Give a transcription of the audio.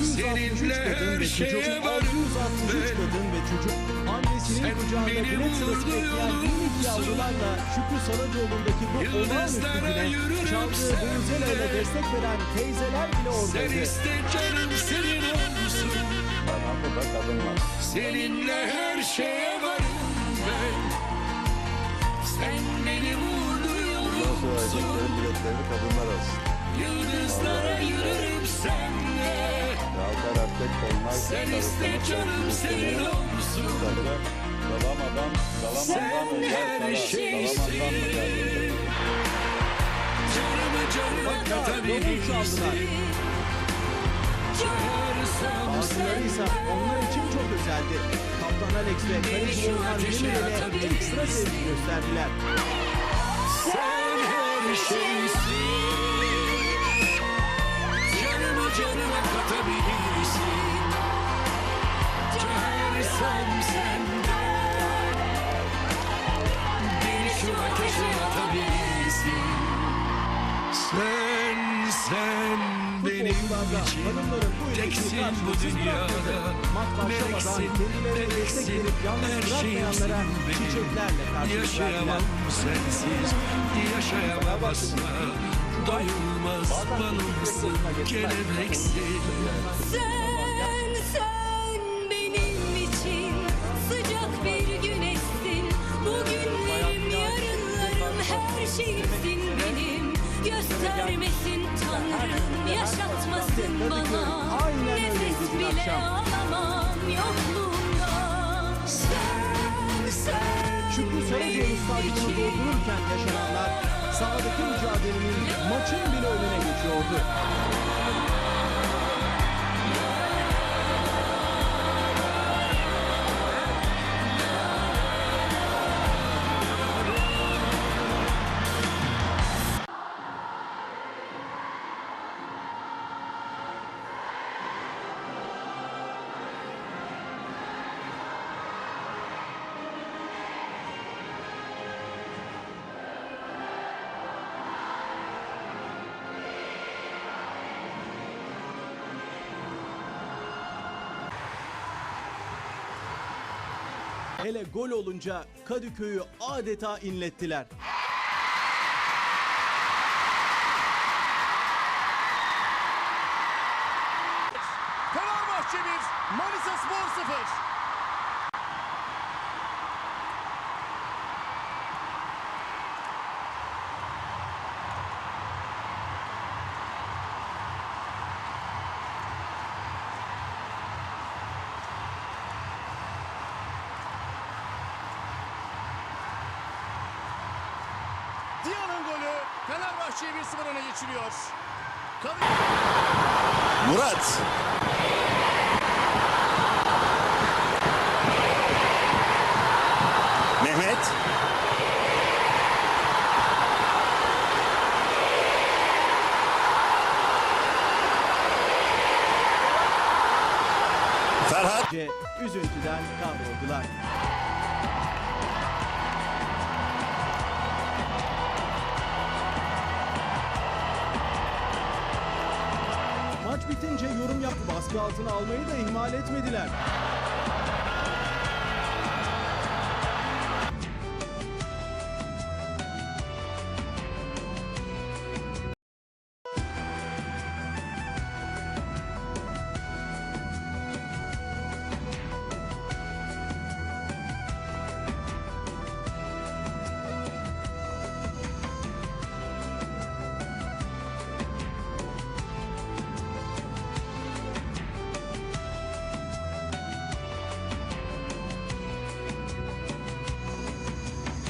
663 Seninle her şeye varım 663 ben. kadın ve çocuk annesinin Sen kucağında bilet sırası bekleyen minik yavrularla Şükrü Saracoğlu'ndaki bu olağanüstü güne çaldığı senle. destek veren teyzeler bile Sen oradaydı. iste canım senin olsun kadın var. Seninle her şeye varım ben Sen Bundan sonra yolumsun erkeklerin biletlerini kadınlar alsın. Yıldızlara yürürüm senle. Sen iste canım senin olsun Dalamadan, dalamadan Sen her şeysin. Canımı canıma katabilirsin Bazıları ise onlar için çok özeldi. Kaptan Alex ve kaleci Orhan Demirel'e ekstra sevgi gösterdiler. Sen her şeysin benim için Teksin bu dünyada Meleksin, meleksin, her şeyimsin benim. Yaşayamam sensiz Yaşayamam asla Doyulmaz balımsın Kelebeksin Sen, sen benim için sıcak bir güneşsin. Bugünlerim, yarınlarım, her şeyimsin. Göstermesin Tanrım, yaşatmasın bana. Nefes bile alamam yokluğunda. Sen, sen Şükrü Saracoğlu stadyumunu doldururken yaşananlar sahadaki mücadelenin maçın bile önüne geçiyordu. Hele gol olunca Kadıköy'ü adeta inlettiler. Fenerbahçe 1, Manisa Spor 0. Diyan'ın golü Fenerbahçe'yi 1-0 öne geçiriyor. Murat. Mehmet. Ferhat. Üzüntüden kahroldular. Yorum yapıp baskı altına almayı da ihmal etmediler.